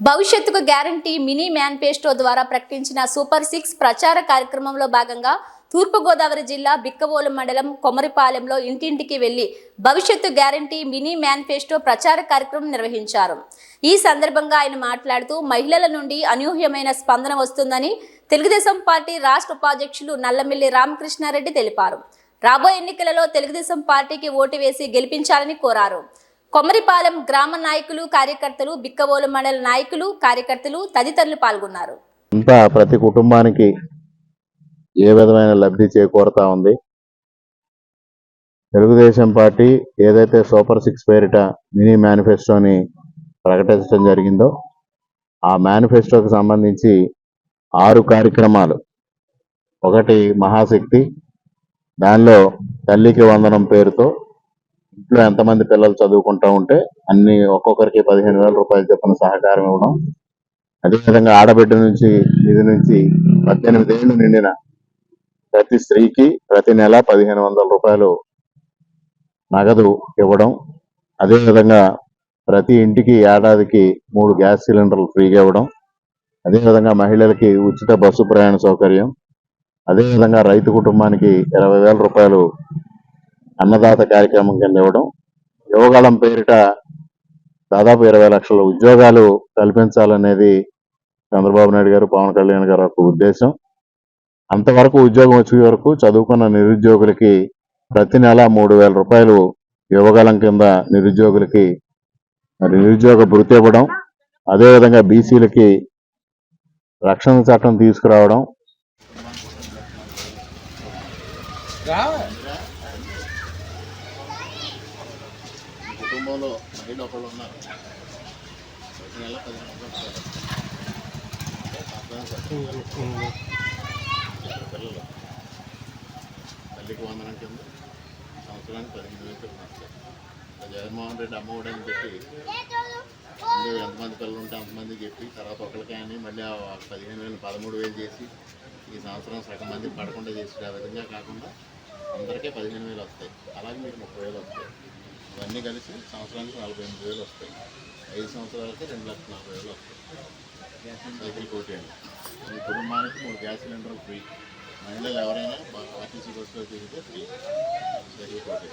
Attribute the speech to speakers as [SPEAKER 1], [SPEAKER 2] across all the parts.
[SPEAKER 1] భవిష్యత్తుకు guarantee mini manifesto ద్వారా ప్రకటించిన సూపర్ సిక్స్ ప్రచార కార్యక్రమంలో భాగంగా తూర్పుగోదావరి జిల్లా బిక్కవోలు మండలం కొమరిపాలెంలో ఇంటింటికి వెళ్ళి భవిష్యత్తు గ్యారంటీ మినీ మేనిఫెస్టో ప్రచార కార్యక్రమం నిర్వహించారు. ఈ సందర్భంగా ఆయన మాట్లాడుతూ మహిళల నుండి అనూహ్యమైన స్పందన వస్తుందని తెలుగుదేశం పార్టీ రాష్ట్ర ఉపాధ్యక్షులు నల్లమిల్లి రామకృష్ణారెడ్డి తెలిపారు. రాబోయే ఎన్నికలలో తెలుగుదేశం పార్టీకి ఓటు వేసి గెలిపించాలని కోరారు. కొమరిపాలెం గ్రామ నాయకులు కార్యకర్తలు బిక్కవోలు మండల నాయకులు కార్యకర్తలు తదితరులు పాల్గొన్నారు.
[SPEAKER 2] ఇంకా ప్రతి కుటుంబానికి ఏ విధమైన లబ్ధి చేకూరుతా ఉంది? తెలుగుదేశం పార్టీ ఏదైతే సూపర్ సిక్స్ పేరిట మినీ మేనిఫెస్టోని ప్రకటించడం జరిగిందో ఆ మేనిఫెస్టోకి సంబంధించి ఆరు కార్యక్రమాలు. ఒకటి మహాశక్తి దానిలో తల్లికి వందనం పేరుతో ఇంట్లో ఎంతమంది పిల్లలు చదువుకుంటూ ఉంటే అన్ని ఒక్కొక్కరికి పదిహేను వేల రూపాయలు చొప్పున సహకారం ఇవ్వడం. అదేవిధంగా ఆడబిడ్డ నుంచి ఇది నుంచి పద్దెనిమిది ఏళ్ళు నిండిన ప్రతి స్త్రీకి ప్రతి నెల పదిహేను వందల రూపాయలు నగదు ఇవ్వడం. అదేవిధంగా ప్రతి ఇంటికి ఏడాదికి మూడు గ్యాస్ సిలిండర్లు ఫ్రీగా ఇవ్వడం. అదేవిధంగా మహిళలకి ఉచిత బస్సు ప్రయాణ సౌకర్యం. అదేవిధంగా రైతు కుటుంబానికి ఇరవై వేల రూపాయలు అన్నదాత కార్యక్రమం కింద ఇవ్వడం. యువగాళం పేరిట దాదాపు ఇరవై లక్షల ఉద్యోగాలు కల్పించాలనేది చంద్రబాబు నాయుడు గారు పవన్ కళ్యాణ్ గారు ఒక ఉద్దేశం. అంతవరకు ఉద్యోగం వచ్చే వరకు చదువుకున్న నిరుద్యోగులకి ప్రతి నెల మూడు వేల రూపాయలు యువగలం కింద నిరుద్యోగులకి మరి నిరుద్యోగ భృతి ఇవ్వడం. అదేవిధంగా బీసీలకి రక్షణ చట్టం తీసుకురావడం. కుటుంబంలో మహిళ ఒకళ్ళు ఉన్నారు. ప్రతి నెల పదిహేను వందలు పిల్లలు. తల్లికి వందనం కింద సంవత్సరానికి పదిహేను వేలు చొప్పున వస్తాయి. ఇంకా జగన్మోహన్ రెడ్డి అమ్మఒడి అని చెప్పి ముందు ఎంతమంది పిల్లలు ఉంటే అంతమంది చెప్పి తర్వాత ఒకరికి అని మళ్ళీ ఆ పదిహేను వేలు పదమూడు వేలు చేసి ఈ సంవత్సరం సగం మంది పడకుండా చేసి ఆ విధంగా కాకుండా అందరికీ పదిహేను వేలు వస్తాయి. అలాగే మీకు ముప్పై వేలు వస్తాయి. ఇవన్నీ కలిసి సంవత్సరానికి నలభై ఎనిమిది వేలు వస్తాయి. ఐదు సంవత్సరాలకి రెండు లక్షల నలభై వేలు వస్తాయి. సైకిల్ కోటి అండి మీ కుటుంబానికి మూడు గ్యాస్ సిలిండర్ ఫ్రీ. మహిళలు ఎవరైనా ఆర్టీసీ బస్సులో తిరిగితే ఫ్రీ. సైకిల్ కోటి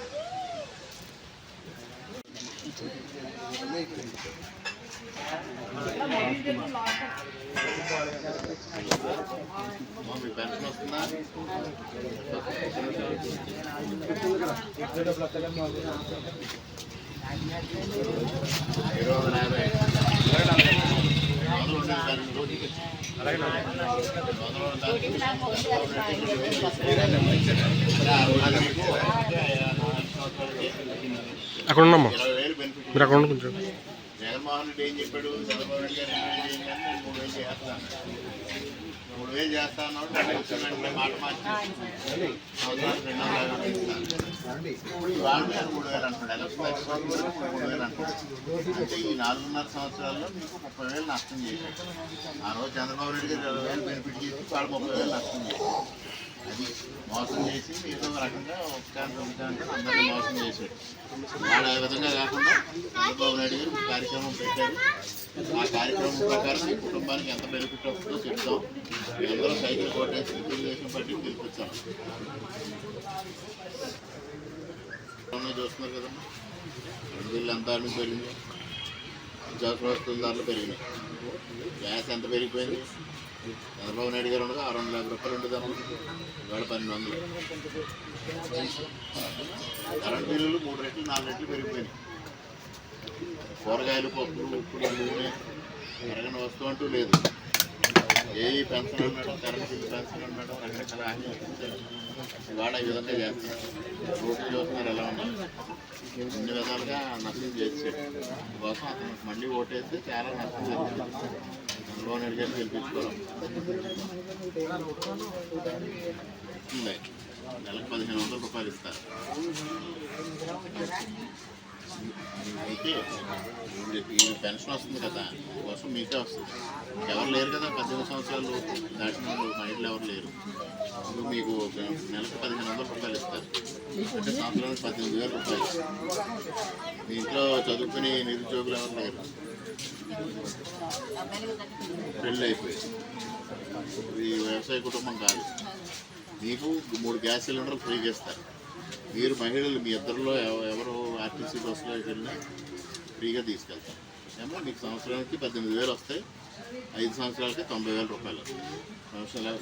[SPEAKER 3] అక్కడ ఉన్నామ్మా మీరు అక్కడ ఉండి కొంచెం.
[SPEAKER 2] జగన్మోహన్ ఏం చెప్పాడు? చంద్రబాబు నాయుడు గారు నేను మూడు వేలు చేస్తాను. మూడు వేలు చేస్తా అన్నాడు. వెంటనే మాట మార్చి ఇవాళ మూడు వేలు అంటున్నాడు. ఎలక్షన్ మూడు వేలు అంటున్నాడు. అంటే ఈ నాలుగున్నర సంవత్సరాల్లో మీకు ముప్పై వేలు నష్టం చేశాడు ఆ రోజు చంద్రబాబు నాయుడు గారు ఇరవై వేలు బెనిఫిట్ చేసి వాళ్ళు ముప్పై వేలు నష్టం చేశారు అది మోసం చేసి ఏదో రకంగా ఒకసారి ఒకసారి అందరినీ మోసం చేశాడు వాడు ఆ విధంగా కాకుండా చంద్రబాబు నాయుడు గారు కార్యక్రమం పెట్టారు. ఆ కార్యక్రమం ప్రకారం మీ కుటుంబానికి ఎంత బెనిఫిట్ వస్తుందో చెప్తాం. మీ అందరూ సైకిల్ కొట్టేసి తెలుగుదేశం పార్టీకి గెలిపించాం చూస్తున్నారు కదమ్మా రెండు ఎంత ఆడికి పెరిగింది నిత్యావసర వస్తువుల ధరలు పెరిగినాయి. గ్యాస్ ఎంత పెరిగిపోయింది? చంద్రబాబు నాయుడు గారు ఉండగా ఆరు వందల యాభై రూపాయలు ఉండదు అమ్మ ఇవాళ పన్నెండు వందలు. కరెంట్ బిల్లులు మూడు రెట్లు నాలుగు రెట్లు పెరిగిపోయినాయి. కూరగాయలు పప్పులు ఉప్పులు నూనె పెరగని వస్తువు అంటూ లేదు. ఏ పెన్షన్ అనమాట కరెంట్ బిల్లు పెన్షన్ అనమాట రకరకాల హామీ ఇవాళ ఈ విధంగా చేస్తున్నారు. రోడ్లు చూస్తున్నారు ఎలా ఉన్నారు? ఇన్ని విధాలుగా నష్టం చేసాడు అందుకోసం అతను మళ్ళీ ఓటేస్తే చాలా నష్టం జరిగింది. లోన్ నాయుడు గెలిపించుకోవడం నెలకు పదిహేను వందల రూపాయలు ఇస్తారు. అయితే ఈ పెన్షన్ వస్తుంది కదా కోసం మీకే వస్తుంది. ఎవరు లేరు కదా పద్దెనిమిది సంవత్సరాలు దాటిన వాళ్ళు మహిళలు ఎవరు లేరు. ఇప్పుడు మీకు నెలకు పదిహేను వందల రూపాయలు ఇస్తారు. అంటే సంవత్సరానికి పద్దెనిమిది వేల రూపాయలు. దీంట్లో చదువుకుని నిరుద్యోగులు ఎవరు లేరు. పెళ్ళి అయిపోయింది. ఈ వ్యవసాయ కుటుంబం కాదు. మీకు మూడు గ్యాస్ సిలిండర్లు ఫ్రీగా ఇస్తారు. మీరు మహిళలు మీ ఇద్దరిలో ఎవరు ఆర్టీసీ బస్సులో వెళ్ళినా ఫ్రీగా తీసుకెళ్తారు. ఏమో మీకు సంవత్సరానికి పద్దెనిమిది వేలు వస్తాయి. ఐదు సంవత్సరాలకి తొంభై వేల రూపాయలు వస్తాయి. సంవత్సరాలు